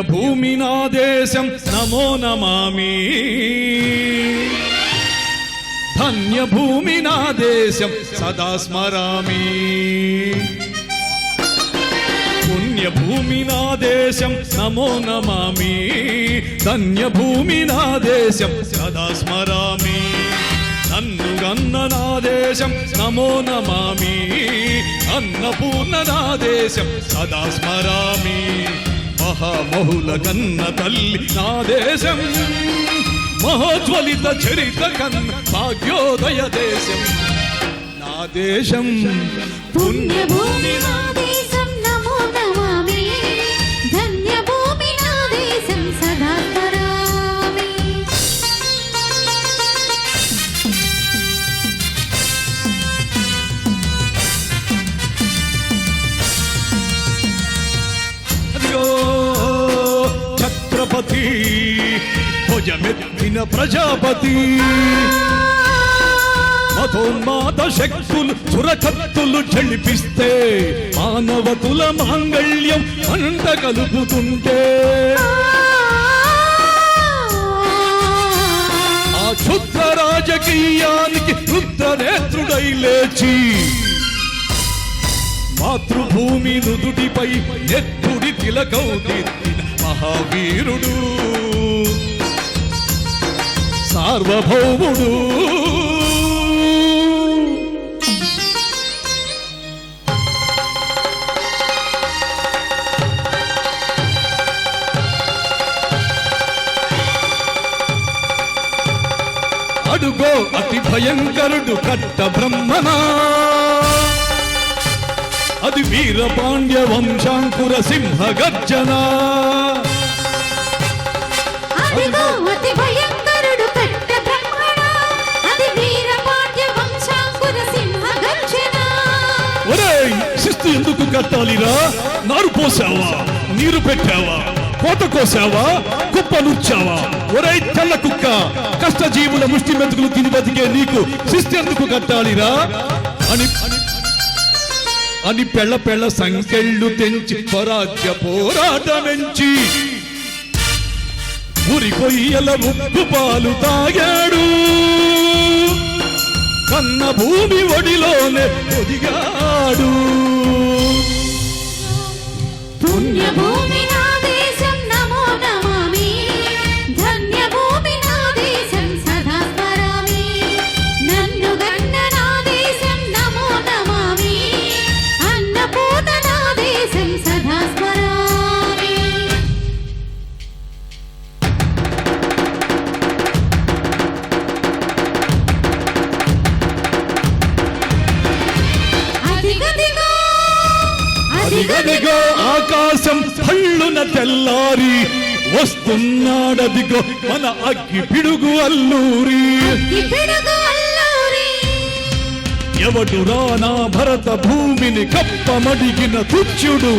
పుణ్యభూమి నా దేశం నమో నమామి. ధన్యభూమి నా దేశం సదా స్మరామి. పుణ్యభూమి నా దేశం నమో నమామి. ధన్యభూమి నా దేశం సదా స్మరామి. నన్ను గన్న నా దేశం నమో నమామి. అన్నపూర్ణ నా దేశం సదా స్మరామి. మహామహుల కన్న తల్లి నా దేశం. మహోజ్వలిత చరిత కన్న భాగ్యోదయ దేశం. నా దేశం. పుణ్యభూమి నా దేశం. ఛత్రపతి భుజమెత్తిన ప్రజాపతి. మతోన్మాత శక్తులు సురకత్తులు చెలిపిస్తే మానవతుల మాంగళ్యం అంత కలుపుతుంటే. ఆ క్షుద్ర రాజకీయానికి రుద్ర నేత్రుడై లేచి మాతృభూమి నుదుటిపై నెత్తుడి తిలకౌ మహావీరుడు సార్వభౌముడు. అడుగో అతి భయంకరుడు కట్ట బ్రహ్మనా? అది వీరపాండ్య వంశాంకుర సింహ గర్జన. ఒరేయ్ శిస్తు ఎందుకు కట్టాలిరా? నారు పోసావా? నీరు పెట్టావా? కోత కోసావా? కుప్ప నుచ్చావా ఒరేయ్ తెల్ల కుక్క కష్టజీవుల ముష్టి మెతుకులు తిని బతికే నీకు శిస్తు ఎందుకు కట్టాలిరా? అని అని పెళ్ళ పెళ్ళ సంకెళ్ళు తెంచి పరాజ్య పోరాటమెంచి ఉరి కొయ్యల ముక్కు పాలు తాగాడు. కన్న భూమి ఒడిలోనే ఒదిగాడు. పుణ్యభూమి నా ఆకాశం హళ్ళున తెల్లారి వస్తున్నాడదిగో మన అగ్గి పిడుగు అల్లూరి. ఎవడు రానా భరత భూమిని కప్పమడిగిన తుచ్చుడు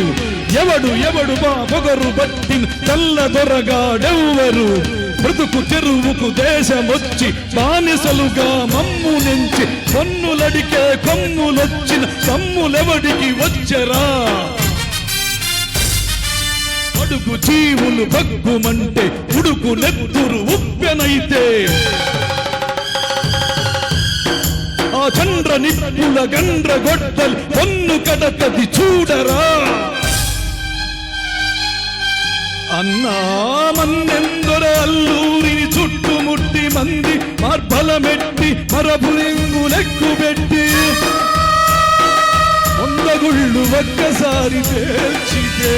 ఎవడు ఎవడు బా పొగరు బట్టిన తెల్ల దొరగాడెవ్వరు. బ్రతుకు తెరువుకు దేశమొచ్చి బానిసలుగా మమ్ము నుంచి కొన్నులడికే కొమ్ములొచ్చిన కమ్ములెవడికి వచ్చరా? అడుగు జీవులు భగ్గుమంటే ఉడుకు నెత్తురు ఉప్పెనైతే. ఆ చంద్ర నిప్పుల గండ్ర గొడ్డలు పొన్ను కడకది చూడరా. అన్నా మన్నెందర అల్లూరిని చుట్టుముట్టి మంది మార్బలమెట్టి పెట్టి. లెక్కుబెట్టి వందగుళ్ళు ఒక్కసారి పేల్చితే.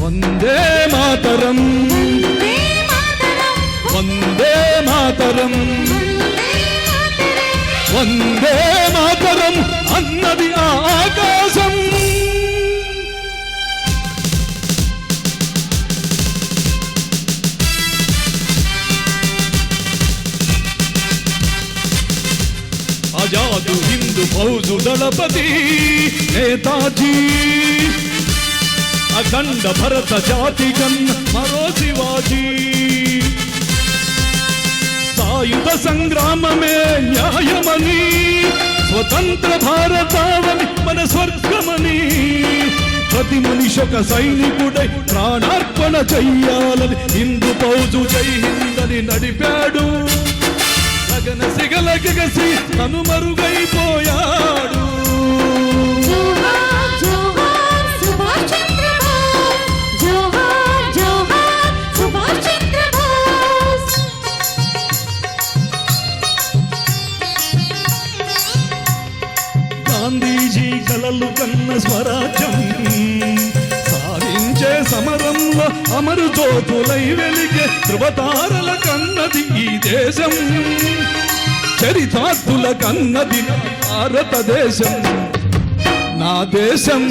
వందే మాతరం. వందే మాతరం. వందే మాతరం. అన్నది ఆకాశం. ఆజాదు హిందూ ఫౌజు దళపతి నేతాజీ. అఖండ భరత జాతి కన్న మరో శివాజీ సాయుధ సంగ్రామమే న్యాయమని స్వతంత్ర భారతావని మన స్వర్గమని ప్రతి మనిషి ఒక సైనికుడై ప్రాణార్పణ చెయ్యాలని హిందూ పౌజు జై హిందని నడిపాడు గగన సిగలగసి తను మరుగైపోయాడు గాంధీజీ కలలు కన్న స్వరాజ్యం. సాధించే సమరంలో అమరు జ్యోతులై వెలిగే ధృవతారల కన్నది ఈ దేశం. చరితార్థుల కన్నది భారతదేశం. నా దేశం.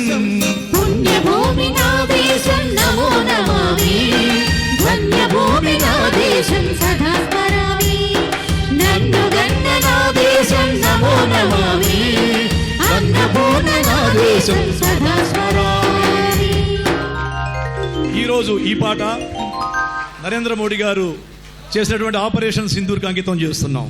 పుణ్యభూమి నా దేశం నమో నమో దేశం ఈరోజు ఈ పాట నరేంద్ర మోడీ గారు చేసినటువంటి ఆపరేషన్ సింధూర్కి అంకితం చేస్తున్నాం.